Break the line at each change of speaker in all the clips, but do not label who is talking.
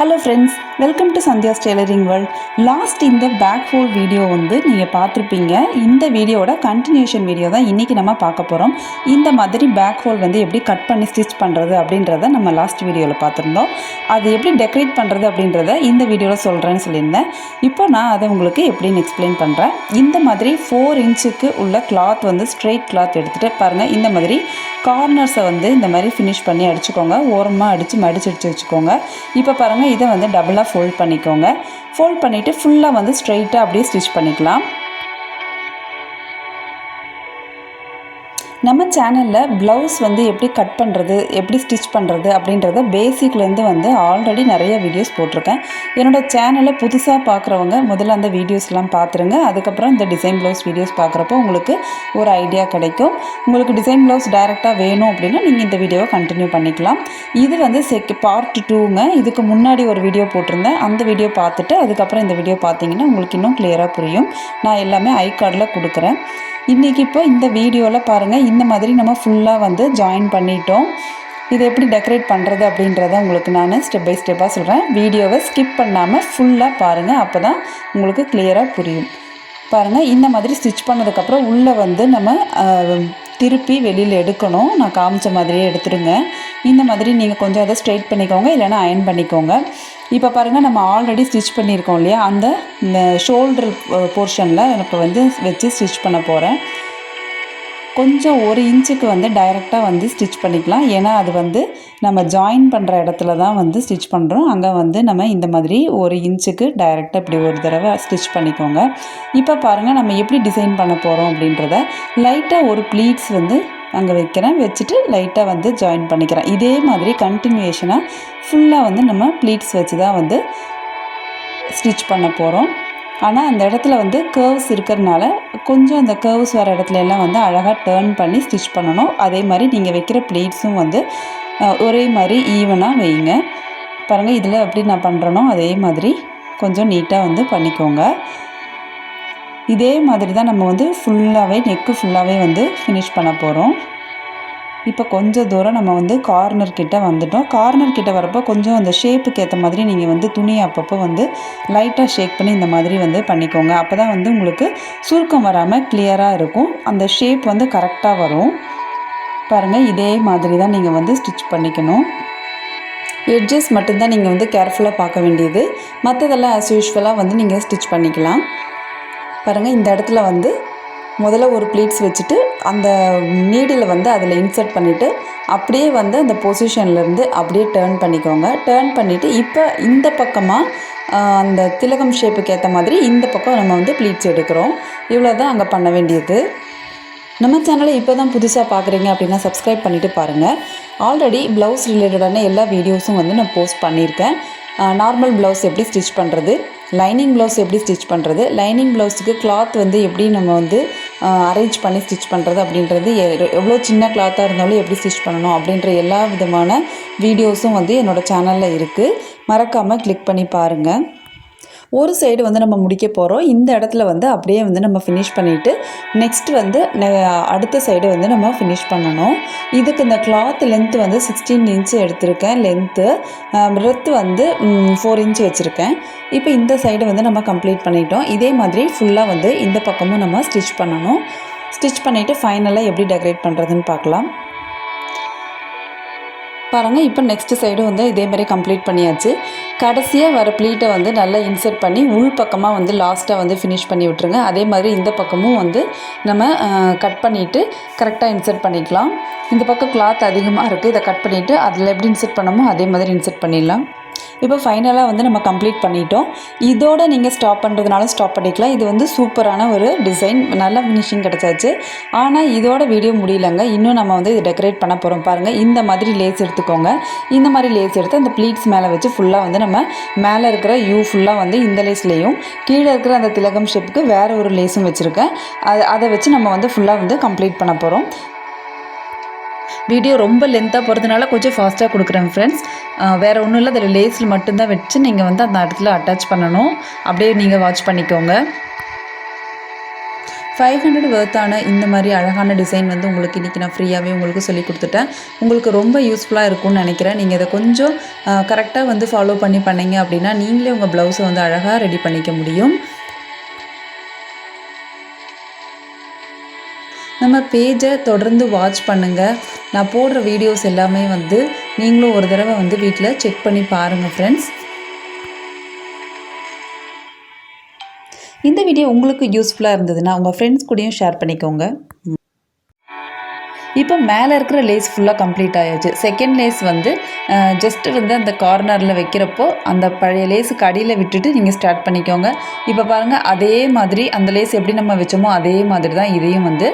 Hello friends welcome to Sandhya's tailoring world last இந்த back ஃபோல் video வந்து நீங்கள் பார்த்துருப்பீங்க. இந்த வீடியோவோட கண்டினியூஷன் வீடியோ தான் இன்றைக்கி நம்ம பார்க்க போகிறோம் இந்த மாதிரி பேக் ஹோல் வந்து எப்படி கட் பண்ணி ஸ்டிச் பண்ணுறது அப்படின்றத நம்ம லாஸ்ட் வீடியோவில் பார்த்துருந்தோம். அது எப்படி டெக்கரேட் பண்ணுறது அப்படின்றத இந்த வீடியோவில் சொல்கிறேன்னு சொல்லியிருந்தேன். இப்போ நான் அதை உங்களுக்கு எப்படின்னு எக்ஸ்பிளைன் பண்ணுறேன் இந்த மாதிரி ஃபோர் இன்ச்சுக்கு உள்ள கிளாத் வந்து ஸ்ட்ரெயிட் கிளாத் எடுத்துகிட்டு பாருங்கள் இந்த மாதிரி கார்னர்ஸை வந்து இந்த மாதிரி ஃபினிஷ் பண்ணி அடிச்சுக்கோங்க. ஓரமாக அடித்து மடிச்சு அடித்து வச்சுக்கோங்க. இப்போ பாருங்கள் இதை வந்து டபுளாக ஃபோல்ட் பண்ணிக்கோங்க. ஃபோல்ட் பண்ணிவிட்டு ஃபுல்லாக வந்து ஸ்ட்ரைட்டாக அப்படியே ஸ்டிச் பண்ணிக்கலாம். நம்ம சேனலில் ப்ளவுஸ் வந்து எப்படி கட் பண்ணுறது எப்படி ஸ்டிச் பண்ணுறது அப்படின்றத பேசிக்லேருந்து வந்து ஆல்ரெடி நிறைய வீடியோஸ் போட்டிருக்கேன். என்னோடய சேனலை புதுசாக பார்க்குறவங்க முதல்ல அந்த வீடியோஸ்லாம் பார்த்துருங்க. அதுக்கப்புறம் இந்த டிசைன் ப்ளவுஸ் வீடியோஸ் பார்க்குறப்போ உங்களுக்கு ஒரு ஐடியா கிடைக்கும். உங்களுக்கு டிசைன் ப்ளவுஸ் டைரெக்டாக வேணும் அப்படின்னா நீங்கள் இந்த வீடியோவை கண்டினியூ பண்ணிக்கலாம். இது வந்து செக் பார்ட் டூங்க இதுக்கு முன்னாடி ஒரு வீடியோ போட்டிருந்தேன். அந்த வீடியோ பார்த்துட்டு அதுக்கப்புறம் இந்த வீடியோ பார்த்தீங்கன்னா உங்களுக்கு இன்னும் கிளியராக புரியும். நான் எல்லாமே ஐ கார்டில் கொடுக்குறேன். இன்றைக்கி இப்போ இந்த வீடியோவில் பாருங்கள் இந்த மாதிரி நம்ம ஃபுல்லாக வந்து ஜாயின் பண்ணிட்டோம். இதை எப்படி டெக்கரேட் பண்ணுறது அப்படின்றத உங்களுக்கு நான் ஸ்டெப் பை ஸ்டெப்பாக சொல்கிறேன் வீடியோவை ஸ்கிப் பண்ணாமல் ஃபுல்லாக பாருங்கள் அப்போ தான் உங்களுக்கு கிளியராக புரியும். பாருங்கள் இந்த மாதிரி ஸ்டிச் பண்ணதுக்கப்புறம் உள்ளே வந்து நம்ம திருப்பி வெளியில் எடுக்கணும். நான் காமிச்ச மாதிரியே எடுத்துருங்க இந்த மாதிரி நீங்கள் கொஞ்சம் அதை ஸ்ட்ரெயிட் பண்ணிக்கோங்க இல்லைனா அயன் பண்ணிக்கோங்க. இப்போ பாருங்கள் நம்ம ஆல்ரெடி ஸ்டிச் பண்ணியிருக்கோம் இல்லையா? அந்த இந்த ஷோல்டர் போர்ஷனில் எனக்கு வந்து வச்சு ஸ்டிச் பண்ண போகிறேன் கொஞ்சம் ஒரு இன்ச்சுக்கு வந்து டைரெக்டாக வந்து ஸ்டிச் பண்ணிக்கலாம். ஏன்னா அது வந்து நம்ம ஜாயின் பண்ணுற இடத்துல தான் வந்து ஸ்டிச் பண்ணுறோம் அங்கே வந்து நம்ம இந்த மாதிரி ஒரு இன்ச்சுக்கு டைரெக்டாக இப்படி ஒரு தடவை ஸ்டிச் பண்ணிக்கோங்க. இப்போ பாருங்கள் நம்ம எப்படி டிசைன் பண்ண போகிறோம் அப்படின்றத லைட்டாக ஒரு ப்ளீட்ஸ் வந்து அங்கே வைக்கிறேன். வச்சுட்டு லைட்டாக வந்து ஜாயின் பண்ணிக்கிறேன். இதே மாதிரி கண்டினியூஷனாக ஃபுல்லாக வந்து நம்ம ப்ளீட்ஸ் வச்சு தான் வந்து ஸ்டிச் பண்ண போகிறோம் ஆனால் அந்த இடத்துல வந்து கேர்வ்ஸ் இருக்கிறதுனால கொஞ்சம் அந்த கேர்வ்ஸ் வர இடத்துல எல்லாம் வந்து அழகாக டேர்ன் பண்ணி ஸ்டிச் பண்ணணும். அதே மாதிரி நீங்கள் வைக்கிற ப்ளீட்ஸும் வந்து ஒரே மாதிரி ஈவனாக வைங்க. பாருங்கள் இதில் எப்படி நான் பண்ணுறனோ அதே மாதிரி கொஞ்சம் நீட்டாக வந்து பண்ணிக்கோங்க. இதே மாதிரி தான் நம்ம வந்து ஃபுல்லாகவே நெக்கு ஃபுல்லாகவே வந்து ஃபினிஷ் பண்ண போகிறோம் இப்போ கொஞ்சம் தூரம் நம்ம வந்து கார்னர் கிட்டே வந்துட்டோம். கார்னர் கிட்ட வரப்போ கொஞ்சம் அந்த ஷேப்புக்கு ஏற்ற மாதிரி நீங்கள் வந்து துணியை அப்பப்போ வந்து லைட்டாக ஷேக் பண்ணி இந்த மாதிரி வந்து பண்ணிக்கோங்க. அப்போ தான் வந்து உங்களுக்கு சுருக்கம் வராமல் கிளியராக இருக்கும். அந்த ஷேப் வந்து கரெக்டாக வரும். பாருங்கள் இதே மாதிரி தான் நீங்கள் வந்து ஸ்டிச் பண்ணிக்கணும். எட்ஜஸ் மட்டும்தான் நீங்கள் வந்து கேர்ஃபுல்லாக பார்க்க வேண்டியது. மற்றதெல்லாம் ஆஸ் யூஷுவலாக வந்து நீங்கள் ஸ்டிச் பண்ணிக்கலாம். பாருங்கள் இந்த இடத்துல வந்து முதல்ல ஒரு ப்ளீட்ஸ் வச்சுட்டு அந்த நீடில் வந்து அதில் இன்சர்ட் பண்ணிவிட்டு அப்படியே வந்து அந்த பொசிஷன்லேருந்து அப்படியே டேர்ன் பண்ணிக்கோங்க. டேர்ன் பண்ணிவிட்டு இப்போ இந்த பக்கமாக அந்த திலகம் ஷேப்புக்கு ஏற்ற மாதிரி இந்த பக்கம் நம்ம வந்து ப்ளீட்ஸ் எடுக்கிறோம். இவ்வளோ தான் அங்கே பண்ண வேண்டியது. நம்ம சேனலை இப்போ தான் புதுசாக பார்க்குறீங்க அப்படின்னா சப்ஸ்கிரைப் பண்ணிவிட்டு பாருங்கள் ஆல்ரெடி ப்ளவுஸ் ரிலேட்டடான எல்லா வீடியோஸும் வந்து நான் போஸ்ட் பண்ணியிருக்கேன். நார்மல் ப்ளவுஸ் எப்படி ஸ்டிச் பண்ணுறது லைனிங் ப்ளவுஸ் எப்படி ஸ்டிச் பண்ணுறது லைனிங் ப்ளவுஸுக்கு கிளாத் வந்து எப்படி நம்ம வந்து அரேஞ்ச் பண்ணி ஸ்டிச் பண்ணுறது அப்படின்றது எவ்வளோ சின்ன கிளாத்தாக இருந்தாலும் எப்படி ஸ்டிச் பண்ணணும் அப்படின்ற எல்லா விதமான வீடியோஸும் வந்து என்னோடய சேனலில் இருக்குது மறக்காமல் கிளிக் பண்ணி பாருங்கள் ஒரு சைடு வந்து நம்ம முடிக்க போகிறோம் இந்த இடத்துல வந்து அப்படியே வந்து நம்ம ஃபினிஷ் பண்ணிவிட்டு நெக்ஸ்ட் வந்து அடுத்த சைடு வந்து நம்ம ஃபினிஷ் பண்ணணும். இதுக்கு இந்த கிளாத் லென்த்து வந்து சிக்ஸ்டீன் இன்ச்சு எடுத்திருக்கேன். லென்த்து பிரெத்து வந்து ஃபோர் இன்ச் வச்சுருக்கேன். இப்போ இந்த சைடு வந்து நம்ம கம்ப்ளீட் பண்ணிட்டோம். இதே மாதிரி ஃபுல்லாக வந்து இந்த பக்கமும் நம்ம ஸ்டிச் பண்ணணும். ஸ்டிச் பண்ணிவிட்டு ஃபைனலாக எப்படி டெக்கரேட் பண்ணுறதுன்னு பார்க்கலாம். பாருங்கள் இப்போ நெக்ஸ்ட் சைடும் வந்து இதே மாதிரி கம்ப்ளீட் பண்ணியாச்சு. கடைசியாக வர ப்ளீட்டை வந்து நல்லா இன்சர்ட் பண்ணி உள் பக்கமாக வந்து லாஸ்ட்டாக வந்து ஃபினிஷ் பண்ணி விட்டுருங்க. அதே மாதிரி இந்த பக்கமும் வந்து நம்ம கட் பண்ணிவிட்டு கரெக்டாக இன்சர்ட் பண்ணிக்கலாம். இந்த பக்கம் கிளாத் அதிகமாக இருக்குது இதை கட் பண்ணிவிட்டு அதில் எப்படி இன்சர்ட் பண்ணமோ அதே மாதிரி இன்சர்ட் பண்ணிடலாம். இப்போ ஃபைனலாக வந்து நம்ம கம்ப்ளீட் பண்ணிட்டோம். இதோட நீங்கள் ஸ்டாப் பண்ணுறதுனால ஸ்டாப் பண்ணிக்கலாம். இது வந்து சூப்பரான ஒரு டிசைன் நல்ல ஃபினிஷிங் கிடச்சாச்சு. ஆனால் இதோட வீடியோ முடியலங்க. இன்னும் நம்ம வந்து இது டெக்கரேட் பண்ண போகிறோம் பாருங்கள் இந்த மாதிரி லேஸ் எடுத்துக்கோங்க. இந்த மாதிரி லேஸ் எடுத்து அந்த ப்ளீட்ஸ் மேலே வச்சு ஃபுல்லாக வந்து நம்ம மேலே இருக்கிற யூ ஃபுல்லாக வந்து இந்த லேஸ்லேயும் கீழே இருக்கிற அந்த திலகம் ஷேப்புக்கு வேறு ஒரு லேஸும் வச்சுருக்கேன். அதை அதை வச்சு நம்ம வந்து ஃபுல்லாக வந்து கம்ப்ளீட் பண்ண போகிறோம் வீடியோ ரொம்ப லென்த்தாக போகிறதுனால கொஞ்சம் ஃபாஸ்ட்டாக கொடுக்குறேன் ஃப்ரெண்ட்ஸ் வேறு ஒன்றும் இல்லை. அதில் லேஸில் மட்டும்தான் வச்சு நீங்கள் வந்து அந்த இடத்துல அட்டாச் பண்ணணும். அப்படியே நீங்கள் வாட்ச் பண்ணிக்கோங்க. ஃபைவ் ஹண்ட்ரட் வேர்த்தான இந்த மாதிரி அழகான டிசைன் வந்து உங்களுக்கு இன்றைக்கி நான் ஃப்ரீயாகவே உங்களுக்கு சொல்லி கொடுத்துட்டேன். உங்களுக்கு ரொம்ப யூஸ்ஃபுல்லாக இருக்கும்னு நினைக்கிறேன். நீங்கள் இதை கொஞ்சம் கரெக்டாக வந்து ஃபாலோ பண்ணி பண்ணீங்க அப்படின்னா நீங்களே உங்கள் ப்ளவுஸை வந்து அழகாக ரெடி பண்ணிக்க முடியும். நம்ம பேஜை தொடர்ந்து வாட்ச் பண்ணுங்கள் நான் போடுற வீடியோஸ் எல்லாமே வந்து நீங்களும் ஒரு தடவை வந்து வீட்டில் செக் பண்ணி பாருங்கள் ஃப்ரெண்ட்ஸ் இந்த வீடியோ உங்களுக்கு யூஸ்ஃபுல்லாக இருந்ததுன்னா உங்கள் ஃப்ரெண்ட்ஸ் கூடயும் ஷேர் பண்ணிக்கோங்க. இப்போ மேலே இருக்கிற லேஸ் ஃபுல்லாக கம்ப்ளீட் ஆயாச்சு. செகண்ட் லேஸ் வந்து ஜஸ்ட் வந்து அந்த கார்னரில் வைக்கிறப்போ அந்த பழைய லேஸுக்கு அடியில் விட்டுட்டு நீங்கள் ஸ்டார்ட் பண்ணிக்கோங்க. இப்போ பாருங்கள் அதே மாதிரி அந்த லேஸ் எப்படி நம்ம வச்சோமோ அதே மாதிரி தான் இதையும் வந்து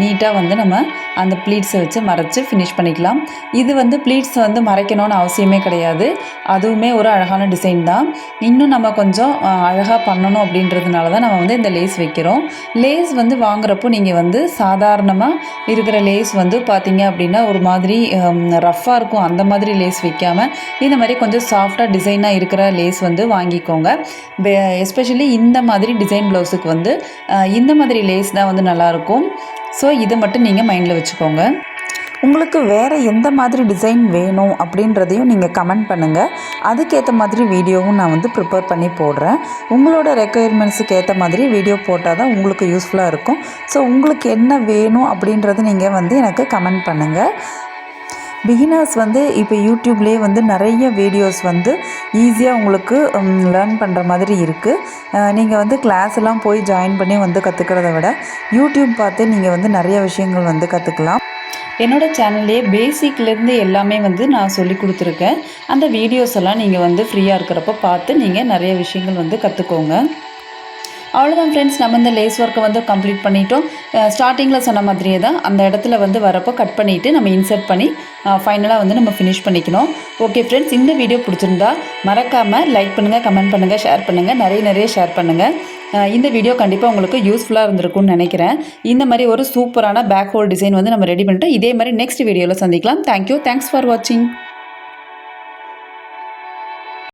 நீட்டாக வந்து நம்ம அந்த ப்ளீட்ஸை வச்சு மறைச்சி ஃபினிஷ் பண்ணிக்கலாம். இது வந்து ப்ளீட்ஸ் வந்து மறைக்கணும்னு அவசியமே கிடையாது. அதுவுமே ஒரு அழகான டிசைன் தான். இன்னும் நம்ம கொஞ்சம் அழகாக பண்ணணும் அப்படின்றதுனால தான் நம்ம வந்து இந்த லேஸ் வைக்கிறோம். லேஸ் வந்து வாங்குறப்போ நீங்கள் வந்து சாதாரணமாக இருக்கிற லேஸ் வந்து பார்த்தீங்க அப்படின்னா ஒரு மாதிரி ரஃப்பாக இருக்கும். அந்த மாதிரி லேஸ் வைக்காமல் இந்த மாதிரி கொஞ்சம் சாஃப்டாக டிசைனாக இருக்கிற லேஸ் வந்து வாங்கிக்கோங்க. எஸ்பெஷலி இந்த மாதிரி டிசைன் ப்ளவுஸுக்கு வந்து இந்த மாதிரி லேஸ் தான் வந்து நல்லாயிருக்கும் ஸோ இதை மட்டும் நீங்கள் மைண்டில் வச்சுக்கோங்க. உங்களுக்கு வேறு எந்த மாதிரி டிசைன் வேணும் அப்படின்றதையும் நீங்கள் கமெண்ட் பண்ணுங்கள் அதுக்கேற்ற மாதிரி வீடியோவும் நான் வந்து ப்ரிப்பேர் பண்ணி போடுறேன். உங்களோட ரெக்குயர்மெண்ட்ஸுக்கு ஏற்ற மாதிரி வீடியோ போட்டால் தான் உங்களுக்கு யூஸ்ஃபுல்லாக இருக்கும். ஸோ உங்களுக்கு என்ன வேணும் அப்படின்றது நீங்கள் வந்து எனக்கு கமெண்ட் பண்ணுங்கள் பிகினர்ஸ் வந்து இப்போ யூடியூப்லேயே வந்து நிறைய வீடியோஸ் வந்து ஈஸியாக உங்களுக்கு லேர்ன் பண்ணுற மாதிரி இருக்குது நீங்கள் வந்து கிளாஸ் எல்லாம் போய் ஜாயின் பண்ணி வந்து கற்றுக்கிறத விட யூடியூப் பார்த்து நீங்கள் வந்து நிறைய விஷயங்கள் வந்து கற்றுக்கலாம் என்னோடய சேனல்லே பேசிக்லேருந்து எல்லாமே வந்து நான் சொல்லி கொடுத்துருக்கேன். அந்த வீடியோஸ் எல்லாம் நீங்கள் வந்து ஃப்ரீயாக இருக்கிறப்ப பார்த்து நீங்கள் நிறைய விஷயங்கள் வந்து கற்றுக்கோங்க அவ்வளோதான் ஃப்ரெண்ட்ஸ் நம்ம இந்த லேஸ் ஒர்க்கை வந்து கம்ப்ளீட் பண்ணிட்டோம். ஸ்டார்டிங்கில் சொன்ன மாதிரியே தான் அந்த இடத்துல வந்து வரப்போ கட் பண்ணிவிட்டு நம்ம இன்சர்ட் பண்ணி ஃபைனலாக வந்து நம்ம ஃபினிஷ் பண்ணிக்கணும். ஓகே ஃப்ரெண்ட்ஸ் இந்த வீடியோ பிடிச்சிருந்தா மறக்காமல் லைக் பண்ணுங்கள் கமெண்ட் பண்ணுங்கள் ஷேர் பண்ணுங்கள் நிறைய நிறைய ஷேர் பண்ணுங்கள் இந்த வீடியோ கண்டிப்பாக உங்களுக்கு யூஸ்ஃபுல்லாக இருந்திருக்கும்னு நினைக்கிறேன். இந்த மாதிரி ஒரு சூப்பரான பேக் ஹோல் டிசைன் வந்து நம்ம ரெடி பண்ணிட்டோம் இதே மாதிரி நெக்ஸ்ட் வீடியோவில் சந்திக்கலாம். தேங்க்யூ தேங்க்ஸ் ஃபார் வாட்சிங்